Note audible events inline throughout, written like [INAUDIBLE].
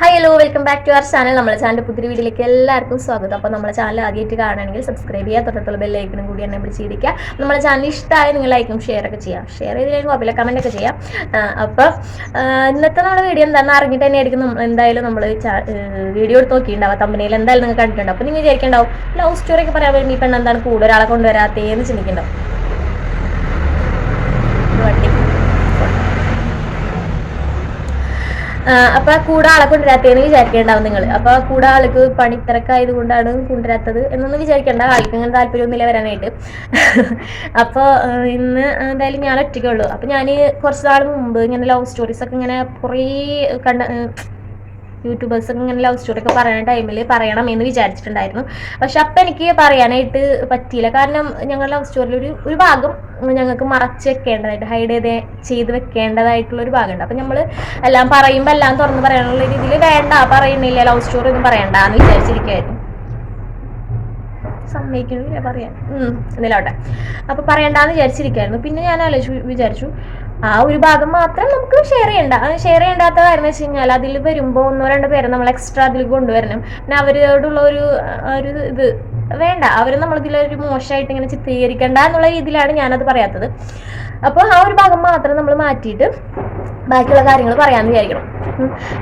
Hi hello welcome back to our channel നമ്മുടെ channel പുതിയ വീഡിയോയിലേക്ക് എല്ലാവർക്കും സ്വാഗതം. അപ്പോൾ നമ്മുടെ ചാനൽ ആദ്യമായിട്ട് കാണുകയാണെങ്കിൽ സബ്സ്ക്രൈബ് ചെയ്യുക തൊട്ടടുത്തുള്ള ബെല്ലൈക്കനും കൂടി എന്നെ വിളിച്ചിരിക്കുക നമ്മുടെ ചാനൽ ഇഷ്ടമായ നിങ്ങൾ ലൈക്കും ഷെയർ ഒക്കെ ചെയ്യാം ഷെയർ ചെയ്തില്ലെങ്കിൽ കുഴപ്പമില്ല കമന്റ് ഒക്കെ ചെയ്യാം. അപ്പോൾ ഇന്നത്തെ നമ്മുടെ വീഡിയോ എന്താണെന്ന് അറിഞ്ഞിട്ട് തന്നെ ആയിരിക്കും നമ്മൾ എന്തായാലും നമ്മൾ വീഡിയോ എടുത്ത് നോക്കിയിട്ടുണ്ടാവും തമ്പനിയിൽ എന്തായാലും നിങ്ങൾ കണ്ടിട്ടുണ്ടാവും. അപ്പോൾ നിങ്ങൾ വിചാരിക്കണ്ടാവും ലവ് സ്റ്റോറി ഒക്കെ പറയാൻ വേണ്ടി ഇപ്പം എന്താണ് കൂടുതൽ ഒരാളെ കൊണ്ടുവരാത്തേന്ന് ചിന്തിക്കണ്ടാവും ഇത് വണ്ടി അപ്പൊ കൂടെ ആളെ വിചാരിക്കേണ്ടാവും നിങ്ങൾ അപ്പൊ കൂടെ ആൾക്ക് പണിത്തിരക്കായത് കൊണ്ടാണ് കൊണ്ടുവരാത്തത് എന്നൊന്നും വിചാരിക്കേണ്ട. ആൾക്ക് അങ്ങനെ താല്പര്യമൊന്നുമില്ല വരാനായിട്ട്. [LAUGHS] അപ്പോൾ ഇന്ന് എന്തായാലും ഞാൻ ഒറ്റയ്ക്കുള്ളൂ അപ്പൊ ഞാൻ കുറച്ച് നാൾ മുമ്പ് ഇങ്ങനെ ലവ് സ്റ്റോറീസ് ഒക്കെ ഇങ്ങനെ കുറേ കണ്ട യൂട്യൂബേഴ്സ് ഇങ്ങനെ ലവ് സ്റ്റോറി ഒക്കെ പറയുന്ന ടൈമിൽ പറയണം എന്ന് വിചാരിച്ചിട്ടുണ്ടായിരുന്നു. പക്ഷെ അപ്പം എനിക്ക് പറയാനായിട്ട് പറ്റിയില്ല. കാരണം ഞങ്ങൾ ലവ് സ്റ്റോറിയിൽ ഒരു ഒരു ഭാഗം ഞങ്ങൾക്ക് മറച്ച് വെക്കേണ്ടതായിട്ട് ഹൈഡ് ചെയ്ത് ചെയ്ത് വെക്കേണ്ടതായിട്ടുള്ള ഒരു ഭാഗമുണ്ട്. അപ്പം നമ്മൾ എല്ലാം പറയുമ്പോൾ എല്ലാം തുറന്ന് പറയാനുള്ള രീതിയിൽ വേണ്ട പറയുന്നില്ല ലവ് സ്റ്റോറി ഒന്നും പറയണ്ട എന്ന് വിചാരിച്ചിരിക്കുമായിരുന്നു സമ്മതിക്കണില്ല പറയാൻ. എന്നിലോട്ടെ അപ്പൊ പറയണ്ടെന്ന് വിചാരിച്ചിരിക്കായിരുന്നു പിന്നെ ഞാൻ ആലോചിച്ചു വിചാരിച്ചു ആ ഒരു ഭാഗം മാത്രം നമുക്ക് ഷെയർ ചെയ്യണ്ട. ഷെയർ ചെയ്യേണ്ടാത്ത കാര്യം വെച്ച് കഴിഞ്ഞാൽ അതിൽ വരുമ്പോൾ ഒന്നോ രണ്ടോ പേരെ നമ്മൾ എക്സ്ട്രാ അതിൽ കൊണ്ടുവരണം. പിന്നെ അവരോടുള്ള ഒരു ഒരു ഇത് വേണ്ട. അവർ നമ്മളിതിലൊരു മോശമായിട്ട് ഇങ്ങനെ ചിത്രീകരിക്കേണ്ട എന്നുള്ള രീതിയിലാണ് ഞാനത് പറയാത്തത്. അപ്പോൾ ആ ഒരു ഭാഗം മാത്രം നമ്മൾ മാറ്റിയിട്ട് ബാക്കിയുള്ള കാര്യങ്ങൾ പറയാമെന്ന് വിചാരിക്കണം.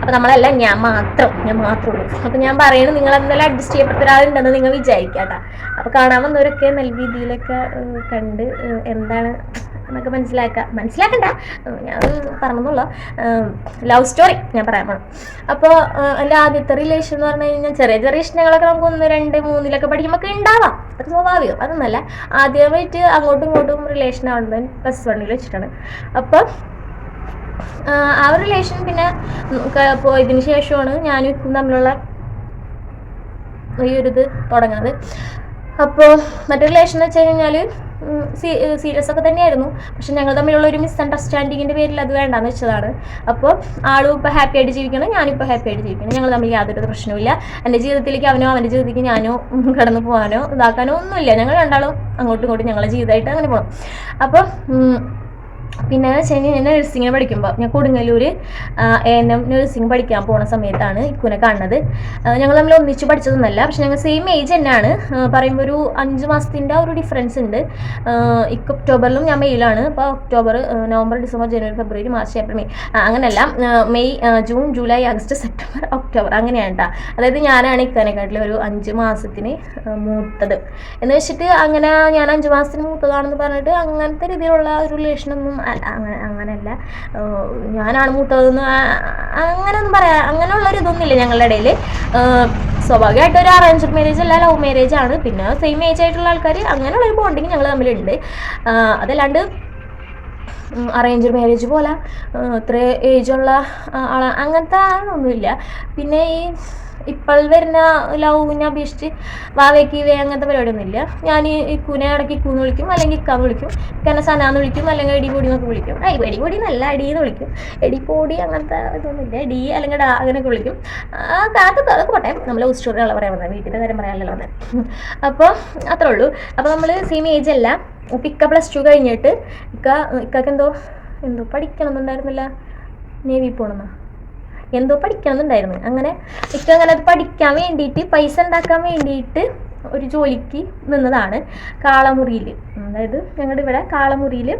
അപ്പൊ നമ്മളല്ല ഞാൻ മാത്രം ഞാൻ മാത്രമുള്ളൂ അപ്പൊ ഞാൻ പറയുന്നത് നിങ്ങൾ എന്തായാലും അഡ്ജസ്റ്റ് ചെയ്യപ്പെട്ട ഒരാളുണ്ടെന്ന് നിങ്ങൾ വിചാരിക്കാട്ടാ. അപ്പൊ കാണാൻ വന്നവരൊക്കെ നല്ല രീതിയിലൊക്കെ കണ്ട് എന്താണ് എന്നൊക്കെ മനസ്സിലാക്കാം. മനസ്സിലാക്കണ്ട. ഞാൻ പറഞ്ഞെന്നുള്ള ലവ് സ്റ്റോറി ഞാൻ പറയാൻ പോണം. അപ്പോൾ എന്റെ ആദ്യത്തെ റിലേഷൻ എന്ന് പറഞ്ഞു കഴിഞ്ഞാൽ ചെറിയ ചെറിയ ഇഷ്ടങ്ങളൊക്കെ നമുക്ക് ഒന്ന് രണ്ട് മൂന്നിലൊക്കെ പഠിക്കുമ്പോൾ ഉണ്ടാവാം. അതൊക്കെ സ്വാഭാവികം. അതൊന്നല്ല ആദ്യമായിട്ട് അങ്ങോട്ടും ഇങ്ങോട്ടും റിലേഷൻ ആവുന്നത് പ്ലസ് വണ്ണിൽ വെച്ചിട്ടാണ്. അപ്പോൾ ആ ഒരു റിലേഷൻ പിന്നെ പോയതിന് ശേഷമാണ് ഞാനും ഇപ്പം തമ്മിലുള്ള ഈ ഒരു ഇത് തുടങ്ങുന്നത് അപ്പോൾ മറ്റൊരു റിലേഷൻ എന്ന് വെച്ച് കഴിഞ്ഞാൽ സീരിയസ് ഒക്കെ തന്നെയായിരുന്നു. പക്ഷെ ഞങ്ങൾ തമ്മിലുള്ള ഒരു മിസ് അണ്ടർസ്റ്റാൻഡിങ്ങിന്റെ പേരിൽ അത് വേണ്ടാന്ന് വെച്ചതാണ്. അപ്പോൾ ആളും ഇപ്പോൾ ഹാപ്പി ആയിട്ട് ജീവിക്കണം ഞാനിപ്പോൾ ഹാപ്പി ആയിട്ട് ജീവിക്കണം. ഞങ്ങൾ തമ്മിൽ യാതൊരു പ്രശ്നവുമില്ല. എന്റെ ജീവിതത്തിലേക്ക് അവനോ അവന്റെ ജീവിതത്തിലേക്ക് ഞാനോ കടന്നു പോകാനോ ഇതാക്കാനോ ഒന്നുമില്ല. ഞങ്ങൾ രണ്ടാളും അങ്ങോട്ടും ഇങ്ങോട്ടും ഞങ്ങളെ ജീവിതമായിട്ട് അങ്ങനെ പോകണം അപ്പോൾ പിന്നെ വെച്ച് കഴിഞ്ഞാൽ ഞാൻ നഴ്സിങ്ങിന് പഠിക്കുമ്പോൾ ഞാൻ കൊടുങ്ങല്ലൂർ എൻ എം നഴ്സിംഗ് പഠിക്കാൻ പോണ സമയത്താണ് ഇക്കുനെ കാണുന്നത്. ഞങ്ങൾ തമ്മിൽ ഒന്നിച്ച് പഠിച്ചതൊന്നല്ല പക്ഷെ ഞങ്ങൾ സെയിം ഏജ് തന്നെയാണ്. പറയുമ്പോൾ ഒരു അഞ്ച് മാസത്തിന്റെ ഒരു ഡിഫറൻസ് ഉണ്ട്. ഇക്ക് ഒക്ടോബറിലും ഞാൻ മെയ്യിലാണ് അപ്പോൾ ഒക്ടോബർ നവംബർ ഡിസംബർ ജനുവരി ഫെബ്രുവരി മാർച്ച് ഏപ്രിൽ മെയ് അങ്ങനെയല്ല May June July August September October അങ്ങനെയാണ് കേട്ടോ അതായത് ഞാനാണ് ഇക്കനെക്കാട്ടിൽ ഒരു അഞ്ച് മാസത്തിന് മൂത്തത്. എന്ന് വെച്ചിട്ട് അങ്ങനെ ഞാൻ അഞ്ച് മാസത്തിന് മൂത്തതാണെന്ന് പറഞ്ഞിട്ട് അങ്ങനത്തെ രീതിയിലുള്ള ഒരു റിലേഷനൊന്നും അല്ല അങ്ങനെ അങ്ങനെയല്ല. ഞാനാണ് മൂത്തതെന്ന് അങ്ങനെയൊന്നും പറയാം അങ്ങനെയുള്ളൊരു ഇതൊന്നുമില്ല ഞങ്ങളുടെ ഇടയിൽ സ്വാഭാവികമായിട്ട് ഒരു അറേഞ്ച്ഡ് മാരേജ് അല്ല ലവ് മാരേജ് ആണ്. പിന്നെ സെയിം ഏജ് ആയിട്ടുള്ള ആൾക്കാർ അങ്ങനെയുള്ളൊരു ബോണ്ടിങ് ഞങ്ങൾ തമ്മിലുണ്ട്. അതല്ലാണ്ട് അറേഞ്ച്ഡ് മാരേജ് പോലെ ഇത്ര ഏജുള്ള ആളെ അങ്ങനത്തെ ഒന്നുമില്ല പിന്നെ ഈ ഇപ്പോൾ വരുന്ന ലവിനെ അപേക്ഷിച്ച് വാവേക്ക് വേ അങ്ങനത്തെ പരിപാടിയൊന്നുമില്ല. ഞാൻ ഈ കുനെ ഇടയ്ക്ക് കൂന്ന് വിളിക്കും അല്ലെങ്കിൽ ഇക്കാന്ന് വിളിക്കും കാരണം സനാന്ന് വിളിക്കും അല്ലെങ്കിൽ എടി പൊടി എന്നൊക്കെ വിളിക്കും. ഐ എടി പൊടി അടി എന്ന് വിളിക്കും. എടി പൊടി അങ്ങനത്തെ ഇതൊന്നുമില്ല ഡി അല്ലെങ്കിൽ ഡാ അങ്ങനെയൊക്കെ വിളിക്കും. അതൊക്കെ അതൊക്കെ പോട്ടെ നമ്മൾ സ്റ്റോറിയുള്ള പറയാൻ വന്നത് വീട്ടിന്റെ കാര്യം പറയാനല്ലോ വന്നത് [LAUGHS] അപ്പോൾ അത്രേ ഉള്ളൂ. അപ്പോൾ നമ്മൾ സെയിം ഏജ് അല്ല. ഇപ്പം ഇക്ക പ്ലസ് ടു കഴിഞ്ഞിട്ട് ഇക്ക ഇക്കക്ക് എന്തോ എന്തോ പഠിക്കണം എന്നുണ്ടായിരുന്നില്ല നേവി പോകണമെന്നാ എന്തോ പഠിക്കണമെന്നുണ്ടായിരുന്നു. അങ്ങനെ ഇക്ക അങ്ങനെ അത് പഠിക്കാൻ വേണ്ടിയിട്ട് പൈസ ഉണ്ടാക്കാൻ വേണ്ടിയിട്ട് ഒരു ജോലിക്ക് നിന്നതാണ് കാളമുറിയിൽ അതായത് ഞങ്ങളുടെ ഇവിടെ കാളമുറിയിൽ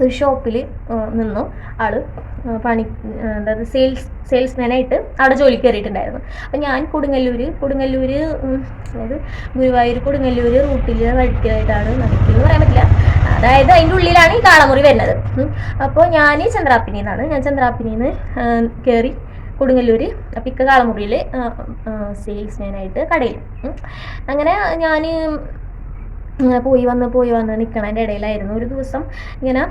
ഒരു ഷോപ്പിൽ നിന്നു ആൾ പണി അതായത് സെയിൽസ് സെയിൽസ്മാനായിട്ട് അവിടെ ജോലി കയറിയിട്ടുണ്ടായിരുന്നു. അപ്പം ഞാൻ കൊടുങ്ങല്ലൂർ കൊടുങ്ങല്ലൂർ അതായത് ഗുരുവായൂർ കൊടുങ്ങല്ലൂർ റൂട്ടിൽ വഴിക്കായിട്ടാണ് നടക്കുന്നത് പറയാൻ പറ്റില്ല. അതായത് അതിന്റെ ഉള്ളിലാണ് ഈ കാളമുറി വരുന്നത്. അപ്പോൾ ഞാൻ ചന്ദ്രാപ്പിനിയിൽ നിന്നാണ് ഞാൻ ചന്ദ്രാപ്പിനിയിൽ നിന്ന് കയറി കൊടുങ്ങല്ലൂര് അപ്പം ഇക്ക കാളമുറിയിൽ സെയിൽസ്മാനായിട്ട് കടയിൽ അങ്ങനെ ഞാൻ പോയി വന്ന് പോയി വന്ന് നിൽക്കണതിന്റെ ഇടയിലായിരുന്നു. ഒരു ദിവസം ഇങ്ങനെ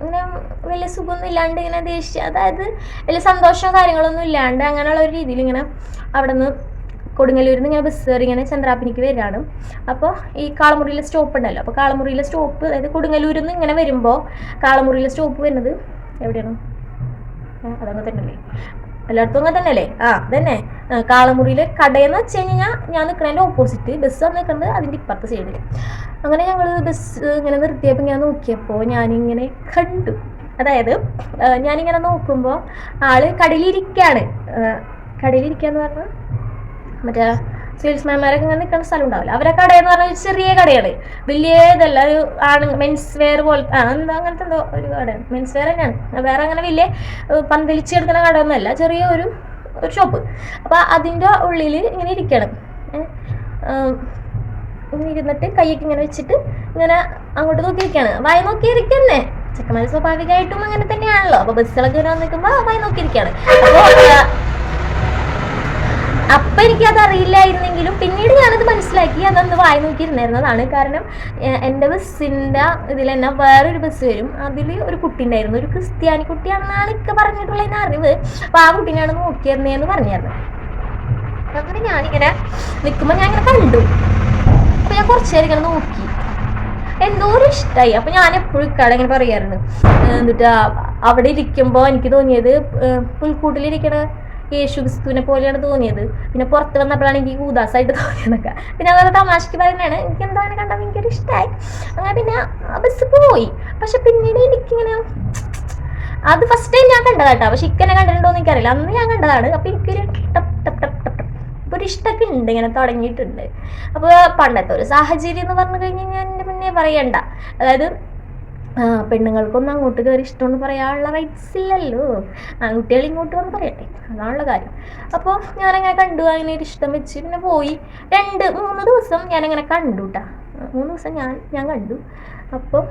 ഇങ്ങനെ വലിയ സുഖമൊന്നും ഇല്ലാണ്ട് ഇങ്ങനെ ദേഷ്യം അതായത് വലിയ സന്തോഷമോ കാര്യങ്ങളൊന്നും ഇല്ലാണ്ട് അങ്ങനെയുള്ള ഒരു രീതിയിൽ ഇങ്ങനെ അവിടെ നിന്ന് കൊടുങ്ങല്ലൂരിൽ നിന്ന് ഞാൻ ബസ് കയറി ഇങ്ങനെ ചന്ദ്രാപ്പിനിക്ക് വരികയാണ്. അപ്പോൾ ഈ കാളമുറിയിലെ സ്റ്റോപ്പ് ഉണ്ടല്ലോ. അപ്പോൾ കാളമുറിയിലെ സ്റ്റോപ്പ് അതായത് കൊടുങ്ങല്ലൂരിൽ നിന്ന് ഇങ്ങനെ വരുമ്പോൾ കാളമുറിയിലെ സ്റ്റോപ്പ് വരുന്നത് എവിടെയാണ്? അതങ്ങനെ തന്നെയല്ലേ? എല്ലായിടത്തും അങ്ങനെ തന്നെയല്ലേ? ആ അതന്നെ. കാളമുറിയിലെ കടയെന്ന് വെച്ച് കഴിഞ്ഞാൽ ഞാൻ നിൽക്കുന്നതിന്റെ ഓപ്പോസിറ്റ് ബസ് വന്ന് നിൽക്കുന്നത് അതിന്റെ ഇപ്പുറത്തെ സൈഡിൽ അങ്ങനെ ഞങ്ങൾ ബസ് ഇങ്ങനെ നിർത്തിയപ്പോൾ ഞാൻ നോക്കിയപ്പോൾ ഞാനിങ്ങനെ കണ്ടു. അതായത് ഞാനിങ്ങനെ നോക്കുമ്പോൾ ആൾ കടയിലിരിക്കുകയാണ് കടയിലിരിക്കാന്ന് പറഞ്ഞാൽ മറ്റേ സെയിൽസ്മാൻമാരൊക്കെ ഇങ്ങനെ നിൽക്കുന്ന സ്ഥലം ഉണ്ടാവില്ല അവരെ കട എന്ന് പറഞ്ഞാൽ ഒരു ചെറിയ കടയാണ്. വലിയ ഇതല്ല ഒരു ആണ് മെൻസ് വെയർ പോലെ ആ എന്താ അങ്ങനത്തെ എന്തോ ഒരു കടയാണ്. മെൻസ് വെയർ തന്നെയാണ്. വേറെ അങ്ങനെ വലിയ ഏഹ്, പന്തലിച്ചെടുക്കുന്ന കടയൊന്നുമല്ല. ചെറിയ ഒരു ഒരു ഷോപ്പ് അപ്പോൾ അതിന്റെ ഉള്ളിൽ ഇങ്ങനെ ഇരിക്കണം. ഇങ്ങനെ ഇരുന്നിട്ട് കൈയൊക്കെ ഇങ്ങനെ വെച്ചിട്ട് ഇങ്ങനെ അങ്ങോട്ട് നോക്കി ഇരിക്കുകയാണ് വായി നോക്കി ഇരിക്കുന്നേ ചെക്കന്മാർ സ്വാഭാവികമായിട്ടും അങ്ങനെ തന്നെയാണല്ലോ. അപ്പോൾ ബസ്സുകളൊക്കെ വരാൻ നിൽക്കുമ്പോൾ വായി നോക്കി ഇരിക്കുകയാണ് അപ്പോൾ അപ്പൊ എനിക്കത് അറിയില്ലായിരുന്നെങ്കിലും പിന്നീട് ഞാനത് മനസ്സിലാക്കി അതൊന്ന് വായി നോക്കിയിരുന്നിരുന്നതാണ് കാരണം എന്റെ ബസ്സിന്റെ ഇതിൽ തന്നെ വേറൊരു ബസ് വരും. അതിൽ ഒരു കുട്ടി ഉണ്ടായിരുന്നു ഒരു ക്രിസ്ത്യാനി കുട്ടിയാണെന്നാണ് ഇക്ക പറഞ്ഞിട്ടുള്ള അറിവ് അപ്പൊ ആ കുട്ടീനെയാണ് നോക്കിയിരുന്നേന്ന് പറഞ്ഞിരുന്നത്. അങ്ങനെ ഞാനിങ്ങനെ നിൽക്കുമ്പോൾ ഞാൻ ഇങ്ങനെ കണ്ടു. അപ്പൊ ഞാൻ കുറച്ചു നേരം ഇങ്ങനെ നോക്കി. എന്തോ ഒരു ഇഷ്ടമായി അപ്പൊ ഞാൻ എപ്പോഴും ഇക്കാടെ ഇങ്ങനെ പറയാറുണ്ട്. എന്നിട്ട് അവിടെ ഇരിക്കുമ്പോൾ എനിക്ക് തോന്നിയത് പുൽക്കൂട്ടിലിരിക്കണ യേശു ക്രിസ്തുവിനെ പോലെയാണ് തോന്നിയത്. പിന്നെ പുറത്ത് വന്നപ്പോഴാണ് എനിക്ക് ഊദാസായിട്ട് തോന്നിയതൊക്കെ. പിന്നെ അതുപോലെ തമാശക്ക് പറയുന്നതാണ് എനിക്ക് എന്താ അങ്ങനെ കണ്ടാൽ എനിക്കൊരു ഇഷ്ടമായി അങ്ങനെ പിന്നെ ബസ് പോയി. പക്ഷെ പിന്നീട് എനിക്കിങ്ങനെ അത് ഫസ്റ്റ് ടൈം ഞാൻ കണ്ടതാട്ടോ പക്ഷെ ഇക്കനെ കണ്ടിട്ടുണ്ടോ എന്ന് എനിക്കറിയില്ല. അന്ന് ഞാൻ കണ്ടതാണ്. അപ്പൊ എനിക്കൊരു ഇപ്പൊ ഒരു ഇഷ്ടമൊക്കെ ഉണ്ട് ഇങ്ങനെ തുടങ്ങിയിട്ടുണ്ട്. അപ്പോൾ പണ്ടത്തെ ഒരു സാഹചര്യം എന്ന് പറഞ്ഞു കഴിഞ്ഞാൽ ഞാൻ എന്റെ മുന്നേ പറയണ്ട. അതായത് പെണ്ണുങ്ങൾക്കൊന്നും അങ്ങോട്ട് കയറി ഇഷ്ടമെന്ന് പറയാനുള്ള റൈറ്റ്സ് ഇല്ലല്ലോ. ആൺകുട്ടികൾ ഇങ്ങോട്ട് വന്ന് പറയട്ടെ അതാണുള്ള കാര്യം. അപ്പോൾ ഞാനങ്ങനെ കണ്ടു അതിന് ഒരു ഇഷ്ടം വെച്ച് പിന്നെ പോയി. രണ്ട് മൂന്ന് ദിവസം ഞാനങ്ങനെ കണ്ടു കേട്ടാ മൂന്ന് ദിവസം ഞാൻ ഞാൻ കണ്ടു. അപ്പോൾ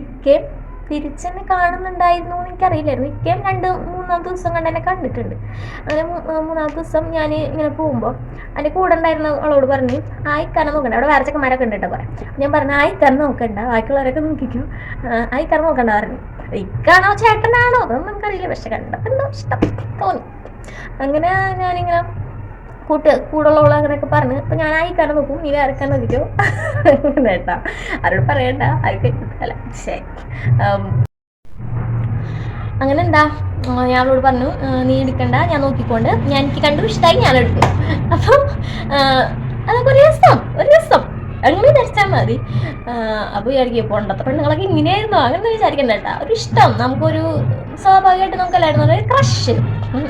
ഇക്കയും തിരിച്ചെന്നെ കാണുന്നുണ്ടായിരുന്നു എനിക്കറിയില്ലായിരുന്നു ഇക്കയും രണ്ട് മൂന്നാം ദിവസം കണ്ട് എന്നെ കണ്ടിട്ടുണ്ട്. അങ്ങനെ മൂന്നാം മൂന്നാമത്തെ ദിവസം ഞാൻ ഇങ്ങനെ പോകുമ്പോൾ എന്റെ കൂടെ ഉണ്ടായിരുന്ന ആളോട് പറഞ്ഞു ആ ഇക്കാനെ നോക്കണ്ട. അവിടെ വേറെ ചെക്കന്മാരൊക്കെ ഉണ്ട് പറയാം. ഞാൻ പറഞ്ഞു ആ ഇക്കാനെ നോക്കണ്ട. ബാക്കിയുള്ളവരൊക്കെ നോക്കിക്കോ. ആയിക്കാരം നോക്കണ്ട പറഞ്ഞു. ഇക്കാണോ ചേട്ടനാണോ? അതൊന്നും നമുക്കറിയില്ല പക്ഷെ കണ്ടപ്പോൾ എന്തോ ഇഷ്ടം തോന്നി. അങ്ങനെ ഞാനിങ്ങനെ കൂട്ട് കൂടുള്ള അങ്ങനെയൊക്കെ പറഞ്ഞ് അപ്പൊ ഞാൻ ആയിക്കാനെ നോക്കും നീ വേറെ കാനെ നോക്കിക്കോ. [LAUGHS] വേണ്ട ആരോട് പറയണ്ട ആരൊക്കെ ശരി. അങ്ങനെ എന്താ? ഞാൻ അവളോട് പറഞ്ഞു നീ എടുക്കണ്ട ഞാൻ നോക്കിക്കൊണ്ട്. ഞാൻ എനിക്ക് കണ്ടു ഇഷ്ടമായി ഞാൻ എടുക്കും അപ്പം ആ, അതൊക്കെ ഒരു രസം ഒരു രസം. അങ്ങനെ ധരിച്ചാൽ മതി. അപ്പോൾ അപ്പൊ വിചാരിക്കും പണ്ടത്തെ പെണ്ണുങ്ങളൊക്കെ ഇങ്ങനെയായിരുന്നു. അങ്ങനെ വിചാരിക്കണ്ട കേട്ടാ. ഒരു ഇഷ്ടം. നമുക്കൊരു സ്വാഭാവികമായിട്ട് നമുക്ക് എല്ലാവരും ഒരു ക്രഷ്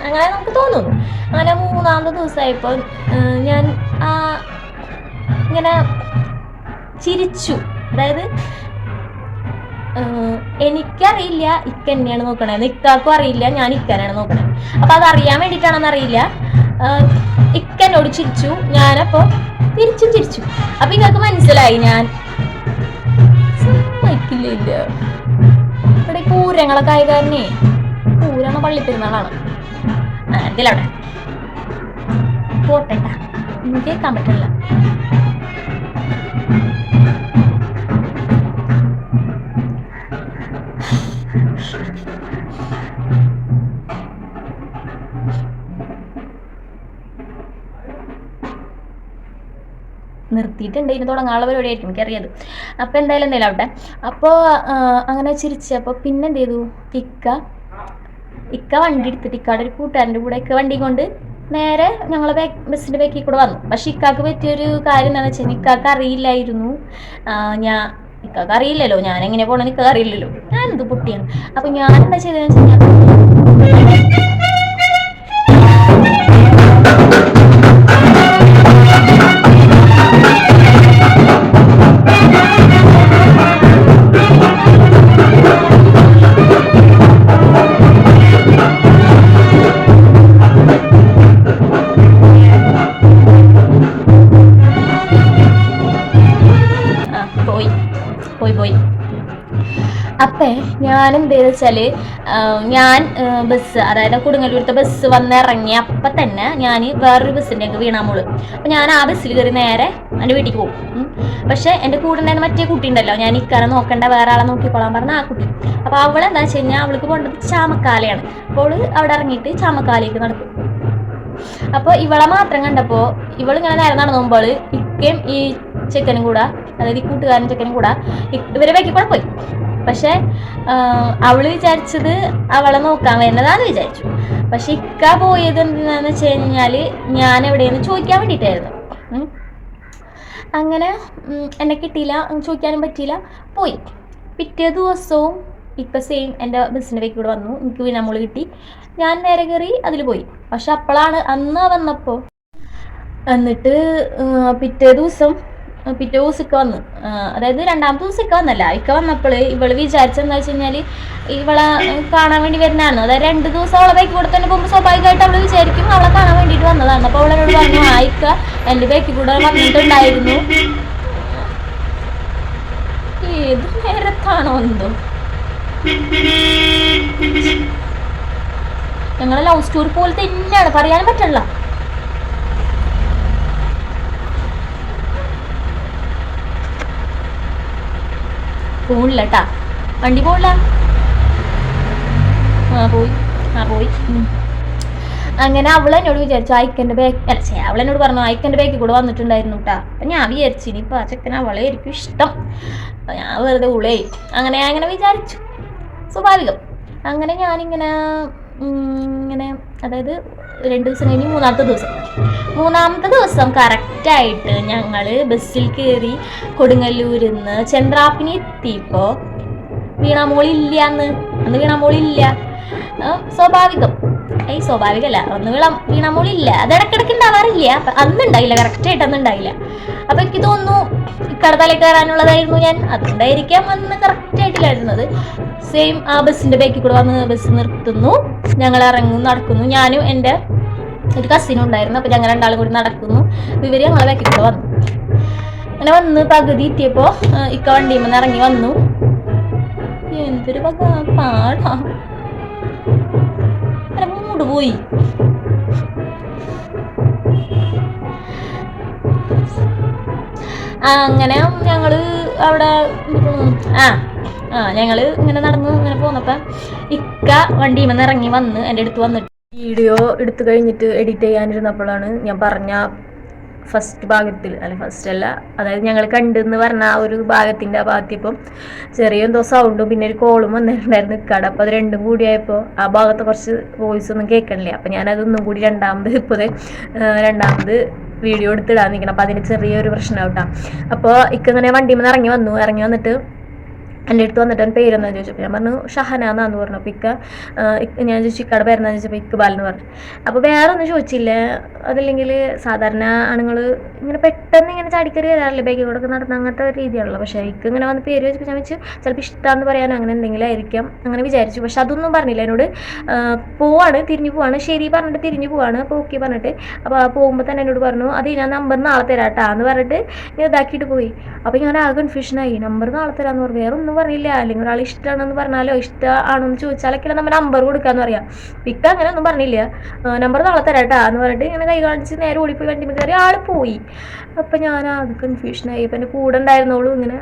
അങ്ങനെ നമുക്ക് തോന്നുന്നു. അങ്ങനെ മൂന്നാമത്തെ ദിവസമായപ്പോൾ ഞാൻ ആ ഇങ്ങനെ ചിരിച്ചു. അതായത് എനിക്കറിയില്ല ഇക്ക എന്നെയാണ് നോക്കണേ. ഇക്കാക്കും അറിയില്ല. ഞാൻ ഇക്കാനാണ് നോക്കണേ. അപ്പൊ അത് അറിയാൻ വേണ്ടിയിട്ടാണെന്ന് അറിയില്ല ഇക്ക എന്നോട് ചിരിച്ചു. ഞാനപ്പോ തിരിച്ചും ചിരിച്ചു. അപ്പൊ ഇങ്ങൾക്ക് മനസ്സിലായി ഞാൻ സമ്മതിക്കില്ല ഇവിടെ പൂരങ്ങളൊക്കെ ആയ കാരണേ പൂരാണ് പള്ളിപ്പെരുന്നാളാണ് ആ എന്തിലവിടെ പോട്ടെട്ടാ. എനിക്ക് കേൾക്കാൻ പറ്റില്ല നിർത്തിയിട്ടുണ്ട് ഇനി തുടങ്ങാനുള്ള പരിപാടിയായിരിക്കും എനിക്കറിയത്. അപ്പോൾ എന്തായാലും എന്തായാലും അവിടെ അപ്പോൾ അങ്ങനെ ചിരിച്ചപ്പോൾ പിന്നെ എന്ത് ചെയ്തു? ഇക്ക ഇക്ക വണ്ടി എടുത്തിട്ട് ഇക്കാടെ ഒരു കൂട്ടുകാരന്റെ കൂടെ ഇക്ക വണ്ടി കൊണ്ട് നേരെ ബാക്ക് ബസ്സിന്റെ ബാക്കിൽ കൂടെ വന്നു. പക്ഷെ ഇക്കാക്ക് പറ്റിയൊരു കാര്യം എന്താണെന്ന് വെച്ചാൽ ഇക്കാക്ക് അറിയില്ലായിരുന്നു. ഞാൻ ഇക്കാക്ക് അറിയില്ലല്ലോ. ഞാൻ എങ്ങനെ പോകണമെന്ന് ഇക്കാക്ക് അറിയില്ലല്ലോ. ഞാനെന്ത് പൊട്ടിയാണ്? അപ്പം ഞാൻ എന്താ ചെയ്തതെന്ന് വെച്ചാൽ എന്ത് ചെയ്തെന്ന് വെച്ചാൽ ഞാൻ ബസ് അതായത് കൊടുങ്ങല്ലൂരത്തെ ബസ് വന്നിറങ്ങി അപ്പം തന്നെ ഞാൻ വേറൊരു ബസ്സിന്റെ ഒക്കെ വീണാമോൾ അപ്പം ഞാൻ ആ ബസ്സിൽ കയറി നേരെ എന്റെ വീട്ടിലേക്ക് പോകും. പക്ഷേ എന്റെ കൂടെ ഉണ്ടായിരുന്ന മറ്റേ കുട്ടി ഉണ്ടല്ലോ ഞാൻ ഇക്കാരെ നോക്കണ്ട വേറെ ആളെ നോക്കിക്കോളാൻ പറഞ്ഞ ആ കുട്ടി. അപ്പോൾ അവൾ എന്താ വെച്ച് കഴിഞ്ഞാൽ അവൾക്ക് പോകേണ്ടത് ചാമക്കാലയാണ്. അപ്പോൾ അവിടെ ഇറങ്ങിയിട്ട് ചാമക്കാലേക്ക് നടക്കും. അപ്പോൾ ഇവളെ മാത്രം കണ്ടപ്പോൾ ഇവൾ ഇവളിങ്ങനെ നേരെ നടന്നു പോകുമ്പോൾ ഇക്കയും ഈ ചെക്കനും കൂടെ അതായത് ഈ കൂട്ടുകാരൻ ചെക്കനും കൂടെ ഇവരെ വെക്കിക്കൂടെ പോയി. പക്ഷെ അവൾ വിചാരിച്ചത് അവളെ നോക്കാൻ വരുന്നതാന്ന് വിചാരിച്ചു. പക്ഷെ ഇക്ക പോയത് എന്താണെന്ന് വെച്ച് കഴിഞ്ഞാൽ ഞാൻ എവിടെയെന്ന് ചോദിക്കാൻ വേണ്ടിയിട്ടായിരുന്നു. അങ്ങനെ എന്നെ കിട്ടിയില്ല ചോദിക്കാനും പറ്റിയില്ല പോയി. പിറ്റേ ദിവസവും ഇപ്പം സെയിം എന്റെ ബസ്സിന്റെ ബാക്കി ഇവിടെ വന്നു. എനിക്ക് വിനാമോൾ കിട്ടി. ഞാൻ നേരെ കയറി അതിൽ പോയി. പക്ഷെ അപ്പോഴാണ് അന്ന് വന്നപ്പോൾ എന്നിട്ട് പിറ്റേ ദിവസം പിറ്റേ ദിവസം ഇക്ക വന്നു അതായത് രണ്ടാമത്തെ ദിവസം ഇക്ക വന്നല്ല. ഇക്ക വന്നപ്പോൾ ഇവൾ വിചാരിച്ചെന്താ വെച്ച് കഴിഞ്ഞാൽ ഇവളെ കാണാൻ വേണ്ടി വരുന്നതാണ്. അതായത് രണ്ട് ദിവസം അവളെ ബൈക്ക് കൂടെ തന്നെ പോകുമ്പോൾ സ്വാഭാവികമായിട്ട് അവൾ വിചാരിക്കും അവളെ കാണാൻ വേണ്ടിയിട്ട് വന്നതാണ്. അപ്പോൾ അവളെന്നോട് പറഞ്ഞു ആ ഇക്ക എന്റെ ബൈക്കിൽ കൂടെ വന്നിട്ടുണ്ടായിരുന്നു. ഏത് നേരത്താണോ എന്തോ. ഞങ്ങളെ ലവ് സ്റ്റോറി പോലെ തന്നെയാണ് പറയാൻ പറ്റില്ല പോണില്ല കേട്ടാ വണ്ടി പോണില്ല. ആ പോയി. ആ പോയി. അങ്ങനെ അവളെന്നോട് വിചാരിച്ചു അയക്കന്റെ ബാഗ് അല്ല എന്നോട് പറഞ്ഞു അയക്കന്റെ ബാക്കിൽ കൂടെ വന്നിട്ടുണ്ടായിരുന്നു കേട്ടാ അപ്പം ഞാൻ വിചാരിച്ചു ഇനിയിപ്പോൾ ആ ചെക്കൻ അവളെ ആയിരിക്കും ഇഷ്ടം. അപ്പം ഞാൻ വെറുതെ ഉളേ അങ്ങനെ അങ്ങനെ വിചാരിച്ചു. സ്വാഭാവികം. അങ്ങനെ ഞാനിങ്ങനെ ഇങ്ങനെ അതായത് രണ്ട് ദിവസം കഴിഞ്ഞ് മൂന്നാമത്തെ ദിവസം. മൂന്നാമത്തെ ദിവസം കറക്റ്റായിട്ട് ഞങ്ങൾ ബസ്സിൽ കയറി കൊടുങ്ങല്ലൂരിൽ നിന്ന് ചന്ദ്രാപ്പിനി എത്തിയപ്പോൾ വീണാമോളില്ല അന്ന് അന്ന് വീണാമോളില്ല സ്വാഭാവികം. ഏയ് സ്വാഭാവികമല്ല അന്ന് വീണ വീണാമോളില്ല അത് ഇടയ്ക്കിടയ്ക്ക് ഉണ്ടാവാറില്ല അന്ന് ഉണ്ടായില്ല കറക്റ്റായിട്ട് അന്ന് ഉണ്ടായില്ല അപ്പം എനിക്ക് തോന്നുന്നു കടതലിൽ കയറാനുള്ളതായിരുന്നു ഞാൻ. അതുകൊണ്ടായിരിക്കാം അന്ന് കറക്റ്റായിട്ടില്ലായിരുന്നത് സെയിം ആ ബസ്സിന്റെ ബാക്കിൽ കൂടെ വന്ന് ബസ് നിർത്തുന്നു. ഞങ്ങൾ ഇറങ്ങുന്നു നടക്കുന്നു. ഞാനും എന്റെ ഒരു കസിനും ഉണ്ടായിരുന്നു. അപ്പൊ ഞങ്ങൾ രണ്ടാളും കൂടി നടക്കുന്നു. ഇവർ ഞങ്ങളെ ബാക്കിൽ കൂടെ വന്നു. അങ്ങനെ വന്ന് പകുതി എത്തിയപ്പോ ഇക്ക വണ്ടിയിൽ നിന്ന് ഇറങ്ങി വന്നു. എന്തൊരു പാടാ. അങ്ങനെ മൂട് പോയി. അങ്ങനെ ഞങ്ങൾ അവിടെ ആ ആ ഞങ്ങൾ ഇങ്ങനെ നടന്നു ഇങ്ങനെ പോന്നപ്പോ ഇക്ക വണ്ടിയിൽ നിന്ന് ഇറങ്ങി വന്ന് എന്റെ അടുത്ത് വന്നിട്ട് വീഡിയോ എടുത്തു കഴിഞ്ഞിട്ട് എഡിറ്റ് ചെയ്യാനിരുന്നപ്പോഴാണ് ഞാൻ പറഞ്ഞ ഫസ്റ്റ് ഭാഗത്തിൽ അല്ല ഫസ്റ്റ് അല്ല അതായത് ഞങ്ങൾ കണ്ടെന്ന് പറഞ്ഞ ആ ഒരു ഭാഗത്തിന്റെ ആ ഭാഗത്തിപ്പം ചെറിയ എന്തോ സൗണ്ടും പിന്നെ ഒരു കോളും വന്നിട്ടുണ്ടായിരുന്നു ഇക്കാട്. അപ്പോൾ അത് രണ്ടും കൂടിയായപ്പോൾ ആ ഭാഗത്ത് കുറച്ച് വോയിസ് ഒന്നും കേൾക്കണില്ലേ. അപ്പോൾ ഞാനതൊന്നും കൂടി രണ്ടാമത് ഇപ്പോൾ രണ്ടാമത് വീഡിയോ എടുത്തിടാൻ നിൽക്കണം. അപ്പോൾ അതിന് ചെറിയൊരു പ്രശ്നം കേട്ടോ അപ്പോൾ ഇക്കങ്ങനെ വണ്ടിയിൽ നിന്ന് ഇറങ്ങി വന്നു. ഇറങ്ങി വന്നിട്ട് എന്റെ അടുത്ത് വന്നിട്ട് എന്റെ പേരെന്നാ ചോദിച്ചപ്പോൾ ഞാൻ പറഞ്ഞു ഷഹന എന്നാന്ന് പറഞ്ഞു. അപ്പോൾ ഇക്ക ആ, ഞാൻ ചോദിച്ചു ഇക്കയുടെ പേരെന്താന്ന് ചോദിച്ചപ്പോൾ ഇക്ബാൽ എന്ന് പറഞ്ഞു. അപ്പോൾ വേറെ ഒന്നും ചോദിച്ചില്ല. അതല്ലെങ്കിൽ സാധാരണ ആണുങ്ങൾ ഇങ്ങനെ പെട്ടെന്ന് ഇങ്ങനെ ചാടിക്കറി വരാറില്ല? ബാഗിൽ കൂടെ നടന്ന അങ്ങനത്തെ രീതിയാണല്ലോ. പക്ഷേ ഇക്ക് ഇങ്ങനെ വന്ന് പേര് ചോദിച്ചപ്പോൾ ഞാൻ വെച്ച് ചിലപ്പോൾ ഇഷ്ടമാണെന്ന് പറയാനോ? അങ്ങനെ എന്തെങ്കിലും ആയിരിക്കാം. അങ്ങനെ വിചാരിച്ചു. പക്ഷെ അതൊന്നും പറഞ്ഞില്ല. എന്നോട് ആ, പോവാണ് തിരിഞ്ഞു പോവാണ്. ശരി പറഞ്ഞിട്ട് തിരിഞ്ഞു പോവാണ്. അപ്പോൾ ഓക്കെ പറഞ്ഞിട്ട്. അപ്പോൾ പോകുമ്പോൾ തന്നെ എന്നോട് പറഞ്ഞു അത് ഞാൻ നമ്പർ നാളെ തരാട്ടാ എന്ന് പറഞ്ഞിട്ട് ഞാൻ ഇതാക്കിയിട്ട് പോയി. അപ്പോൾ ഞാൻ ആകെ കൺഫ്യൂഷനായി നമ്പർ നാളെ തരാമെന്ന് പറഞ്ഞു. വേറെ പറഞ്ഞില്ല. അല്ലെങ്കിൽ ഒരാൾ ഇഷ്ടമാണെന്ന് പറഞ്ഞാലോ ഇഷ്ടമാണെന്ന് ചോദിച്ചാലൊക്കെ നമ്മൾ നമ്പർ കൊടുക്കാന്ന് പറയാം. വിക്ക അങ്ങനെ ഒന്നും പറഞ്ഞില്ല നമ്പർ നാളെ തരാട്ടാ എന്ന് പറഞ്ഞിട്ട് ഇങ്ങനെ കൈ കാണിച്ച് നേരെ ഓടിപ്പോയി വണ്ടി കയറി. ആൾ പോയി. അപ്പം ഞാൻ ആകെ കൺഫ്യൂഷനായി അപ്പം എന്റെ കൂടെ ഉണ്ടായിരുന്നോളൂ ഇങ്ങനെ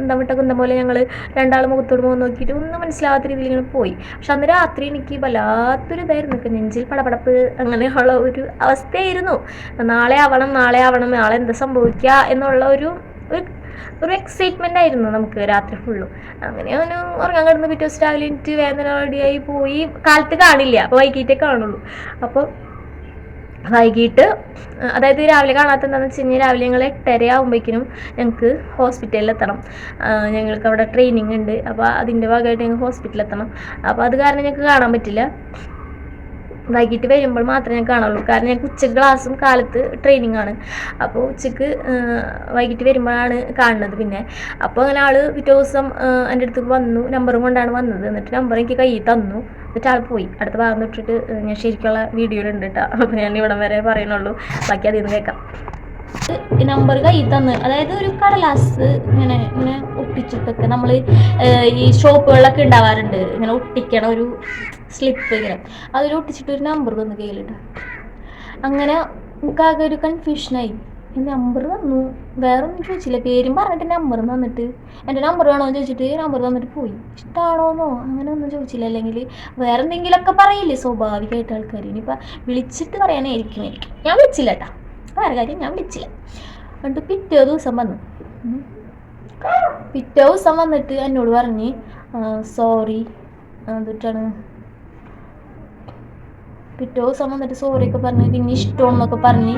എന്താ വിട്ട കുന്തം പോലെ ഞങ്ങൾ രണ്ടാൾ മുഖത്തോട് മുഖം നോക്കിയിട്ട് ഒന്നും മനസ്സിലാവാത്ത രീതിയിൽ ഇങ്ങനെ പോയി. പക്ഷെ അന്ന് രാത്രി എനിക്ക് വല്ലാത്തൊരു ഇതായിരുന്നു നെഞ്ചിൽ പടപടപ്പ് അങ്ങനെയുള്ള ഒരു അവസ്ഥയായിരുന്നു. നാളെ ആവണം നാളെ ആവണം നാളെ എന്താ സംഭവിക്കുക എന്നുള്ള ഒരു ഒരു ഒരു എക്സൈറ്റ്മെന്റ് ആയിരുന്നു നമുക്ക് രാത്രി ഫുള്ളും അങ്ങനെ അവന് ഉറങ്ങാൻ കിടന്ന് പിറ്റേ ദിവസം രാവിലെ എനിക്ക് വേദന റെഡിയായി പോയി. കാലത്ത് കാണില്ല അപ്പോൾ വൈകിട്ടേ കാണുള്ളൂ. അപ്പോൾ വൈകിട്ട് അതായത് രാവിലെ കാണാത്ത എന്താണെന്ന് വെച്ച് കഴിഞ്ഞാൽ രാവിലെ ഞങ്ങൾ എട്ടര ആകുമ്പോഴേക്കിനും ഞങ്ങൾക്ക് ഹോസ്പിറ്റലിൽ എത്തണം. ഞങ്ങൾക്ക് അവിടെ ട്രെയിനിങ് ഉണ്ട്. അപ്പോൾ അതിന്റെ ഭാഗമായിട്ട് ഞങ്ങൾക്ക് ഹോസ്പിറ്റലിൽ എത്തണം. അപ്പോൾ അത് കാരണം ഞങ്ങൾക്ക് കാണാൻ പറ്റില്ല. വൈകിട്ട് വരുമ്പോൾ മാത്രമേ ഞാൻ കാണുള്ളൂ കാരണം ഞങ്ങൾക്ക് ഉച്ചയ്ക്ക് ക്ലാസ്സും കാലത്ത് ട്രെയിനിങ് ആണ്. അപ്പോൾ ഉച്ചയ്ക്ക് വൈകിട്ട് വരുമ്പോഴാണ് കാണുന്നത് പിന്നെ. അപ്പോൾ അങ്ങനെ ആൾ പിറ്റേ ദിവസം എന്റെ അടുത്തേക്ക് വന്നു നമ്പറും കൊണ്ടാണ് വന്നത്. എന്നിട്ട് നമ്പർ എനിക്ക് കയ്യിൽ തന്നു. എന്നിട്ട് ആൾ പോയി. അടുത്ത ഭാഗം തൊട്ടിട്ട് ഞാൻ ശരിക്കുള്ള വീഡിയോയിലുണ്ട് കേട്ടോ അപ്പോൾ ഞാൻ ഇവിടം വരെ പറയുന്നുള്ളൂ. ബാക്കി അതിൽ നിന്ന് കേൾക്കാം. നമ്പർ കൈ തന്ന്. അതായത് ഒരു കടലാസ് ഇങ്ങനെ ഇങ്ങനെ ഒട്ടിച്ചിട്ടൊക്കെ നമ്മൾ ഈ ഷോപ്പുകളിലൊക്കെ ഉണ്ടാവാറുണ്ട്. ഇങ്ങനെ ഒട്ടിക്കണ ഒരു സ്ലിപ്പ് ഇങ്ങനെ. അതിലൊട്ടിച്ചിട്ട് ഒരു നമ്പർ തന്നു കയ്യിലിട്ട്. അങ്ങനെ എനിക്കാകെ ഒരു കൺഫ്യൂഷനായി നമ്പർ തന്നു വേറെ ഒന്നും ചോദിച്ചില്ല. പേരും പറഞ്ഞിട്ട് നമ്പർ തന്നിട്ട്. എന്റെ നമ്പർ വേണോ എന്ന് ചോദിച്ചിട്ട് നമ്പർ തന്നിട്ട് പോയി. ഇഷ്ടമാണോന്നോ അങ്ങനെ ഒന്നും ചോദിച്ചില്ല. അല്ലെങ്കിൽ വേറെ എന്തെങ്കിലുമൊക്കെ പറയില്ലേ സ്വാഭാവികമായിട്ട് ആൾക്കാർ ഇനിയിപ്പോൾ വിളിച്ചിട്ട് പറയാനായിരിക്കും. എനിക്ക് ഞാൻ വിളിച്ചില്ല കേട്ടോ വേറെ കാര്യം ഞാൻ വിളിച്ചില്ല. എന്നിട്ട് പിറ്റേ ദിവസം വന്നു. പിറ്റേ ദിവസം വന്നിട്ട് എന്നോട് പറഞ്ഞ് സോറി എന്നിട്ടാണ് പിറ്റേ ദിവസം വന്നിട്ട് സോറിയൊക്കെ പറഞ്ഞു പിന്നെ ഇഷ്ടമെന്നൊക്കെ പറഞ്ഞ്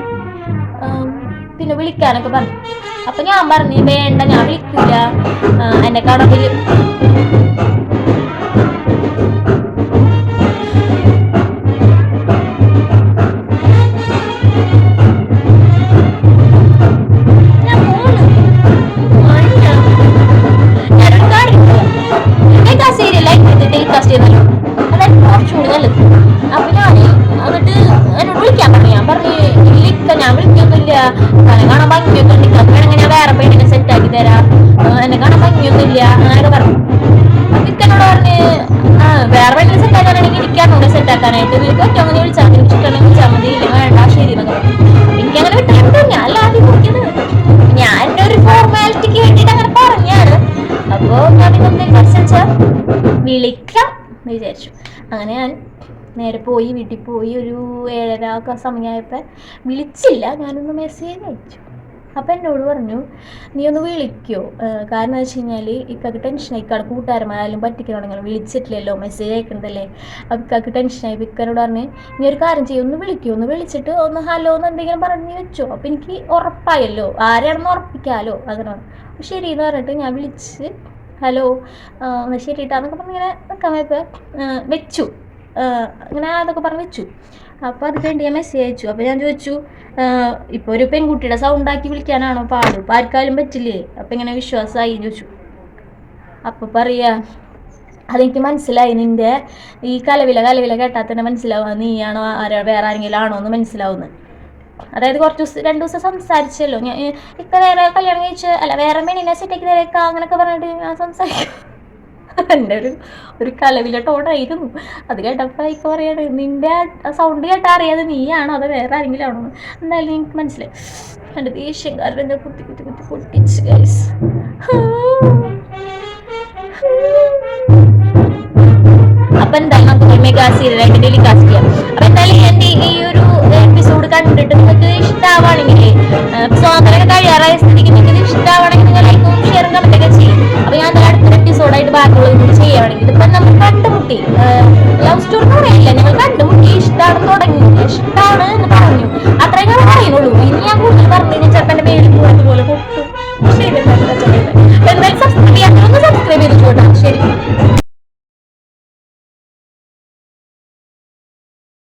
പിന്നെ വിളിക്കാനൊക്കെ പറഞ്ഞു. അപ്പൊ ഞാൻ പറഞ്ഞു വേണ്ട ഞാൻ വിളിക്കില്ല. എന്നെ കാണാൻ വിളിക്കൊന്നുമില്ല എന്നെ കാണാൻ ഭംഗിയൊക്കെ ഉണ്ട്. വേണമെങ്കിൽ ഞാൻ വേറെ പെണ്ണിനെ സെറ്റ് ആക്കി തരാം. എന്നെ കാണാൻ ഭംഗിയൊന്നുമില്ല അങ്ങനെയൊക്കെ പറഞ്ഞു. അപ്പൊ ഇക്കനോട് പറഞ്ഞ് വേറെ പെണ്ണിനെ സെറ്റ് ആക്കാനാണെങ്കിൽ ഇരിക്കാറുണ്ട് സെറ്റ് ആക്കാനായിട്ട് നിനക്ക് ഒറ്റ അങ്ങനെ വിളിച്ചാൽ മതി. ഇഷ്ടമുണ്ടെങ്കിൽ വിളിച്ചാൽ മതി. ഇല്ല വേണ്ട ശരി എന്നൊക്കെ പറഞ്ഞു. എനിക്ക് അങ്ങനെ വിട്ടു ഞാൻ ആദ്യം കുടിക്കുന്നത് ഞാൻ എന്റെ ഒരു ഫോർമാലിറ്റിക്ക് വേണ്ടിയിട്ട് അങ്ങനെ പറഞ്ഞാണ്. അപ്പോ ഞാൻ പിന്നെ എന്തെങ്കിലും വിളിക്കാം വിചാരിച്ചു. അങ്ങനെ ഞാൻ നേരെ പോയി വീട്ടിൽ പോയി ഒരു ഏഴര ഒക്കെ സമയമായപ്പോൾ വിളിച്ചില്ല. ഞാനൊന്ന് മെസ്സേജ് അയച്ചു. അപ്പം എന്നോട് പറഞ്ഞു നീ ഒന്ന് വിളിക്കോ. കാരണം എന്ന് വെച്ച് കഴിഞ്ഞാൽ ഇക്കാക്ക് ടെൻഷനായി ഇക്കാട് കൂട്ടുകാരന്മാരായാലും പറ്റിക്കണമെങ്കിലും വിളിച്ചിട്ടില്ലല്ലോ മെസ്സേജ് അയക്കണ്ടല്ലേ അപ്പം ഇക്കാക്ക് ടെൻഷനായി അപ്പം ഇക്കാരോട് പറഞ്ഞ് നീ ഒരു കാര്യം ചെയ്യും ഒന്ന് വിളിക്കോ. ഒന്ന് വിളിച്ചിട്ട് ഒന്ന് ഹലോ എന്ന് എന്തെങ്കിലും പറഞ്ഞു നീ വെച്ചോ. അപ്പം എനിക്ക് ഉറപ്പായല്ലോ. ആരാണെന്ന് ഉറപ്പിക്കാമല്ലോ അങ്ങനെ പറഞ്ഞു. ശരി എന്ന് പറഞ്ഞിട്ട് ഞാൻ വിളിച്ച് ഹലോ ശരി കേട്ടോ എന്നൊക്കെ പറഞ്ഞ് ഇങ്ങനെ നിൽക്കാൻ വെച്ചു. ആ, അങ്ങനെ അതൊക്കെ പറഞ്ഞ് വെച്ചു അപ്പോൾ അത് കഴിഞ്ഞ് ഞാൻ മെസ്സേജ് അയച്ചു. അപ്പോൾ ഞാൻ ചോദിച്ചു ഇപ്പൊ ഒരു പെൺകുട്ടിയുടെ സൗണ്ട് ആക്കി വിളിക്കാനാണോ പാട്? ഇപ്പൊ ആർക്കാലും പറ്റില്ലേ? അപ്പോൾ ഇങ്ങനെ വിശ്വാസമായി ചോദിച്ചു. അപ്പോൾ പറയാ അതെനിക്ക് മനസ്സിലായി. നിന്റെ ഈ കലവില കലവില കേട്ടാൽ തന്നെ മനസ്സിലാവുക. നീയാണോ ആരോ വേറെ ആരെങ്കിലും ആണോ എന്ന് മനസ്സിലാവുന്നത് അതായത് കുറച്ച് ദിവസം രണ്ട് ദിവസം സംസാരിച്ചല്ലോ. ഞാൻ ഇപ്പൊ വേറെ കല്യാണം കഴിച്ച് അല്ല വേറെ പെണ്ണിനെ സെറ്റാക്കി തരേക്ക അങ്ങനെയൊക്കെ പറഞ്ഞിട്ട് ഞാൻ സംസാരിക്കും. എന്റെ ഒരു ഒരു കലവിലെ ടോണായിരുന്നു അത് കേട്ടപ്പോൾ ഇക്ക പറയാണ് നിന്റെ ആ സൗണ്ട് കേട്ടാൽ അറിയാതെ നീയാണോ? അത് വേറെ ആരെങ്കിലും ആണോ. എന്തായാലും എനിക്ക് മനസ്സിലായി. എന്റെ ദേഷ്യം കാരണം എന്നെ കുത്തി കുത്തി കുത്തി പൊട്ടിച്ച് ഗൈസ് അപ്പം തന്നെ നമുക്ക് റീമേക്ക് ആ സീരിയലായിട്ട് ടെലികാസ്റ്റ് ചെയ്യാം. അപ്പം എന്തായാലും എന്റെ ഈ ഒരു എപ്പിസോഡ് കണ്ടിട്ട് നിങ്ങൾക്ക് ഇഷ്ടമാവുകയാണെങ്കിൽ സ്വാതന്ത്ര്യം കഴിയാറായ സ്ഥിതിക്ക് നിങ്ങൾക്ക് ഇഷ്ടമാവുകയാണെങ്കിൽ നിങ്ങൾ ലൈക്കും ഷെയറും കമന്റൊക്കെ ചെയ്യും. അപ്പം ഞാൻ എന്തായാലും അടുത്തൊരു എപ്പിസോഡായിട്ട് ബാക്കിയുള്ളത് നിങ്ങൾ ചെയ്യുകയാണെങ്കിൽ ഇപ്പം നമ്മൾ കണ്ടുമുട്ടി. ലവ് സ്റ്റോറി എന്ന് പറയില്ല? ഞങ്ങൾ കണ്ടുമുട്ടി. ഇഷ്ടമാണ് തുടങ്ങി. ഇഷ്ടമാണ് എന്ന് പറഞ്ഞു. അത്രയും ഞാൻ പറയുന്നുള്ളൂ. ഇനി ഞാൻ കൂടുതൽ പറഞ്ഞു കഴിഞ്ഞാൽ ചിലപ്പോൾ പേര് പോകുന്നത് പോലെ കൊടുത്തു ശരി എന്തായാലും സബ്സ്ക്രൈബ് ചെയ്യാൻ സബ്സ്ക്രൈബ് ചെയ്തിട്ടുണ്ട് ശരി.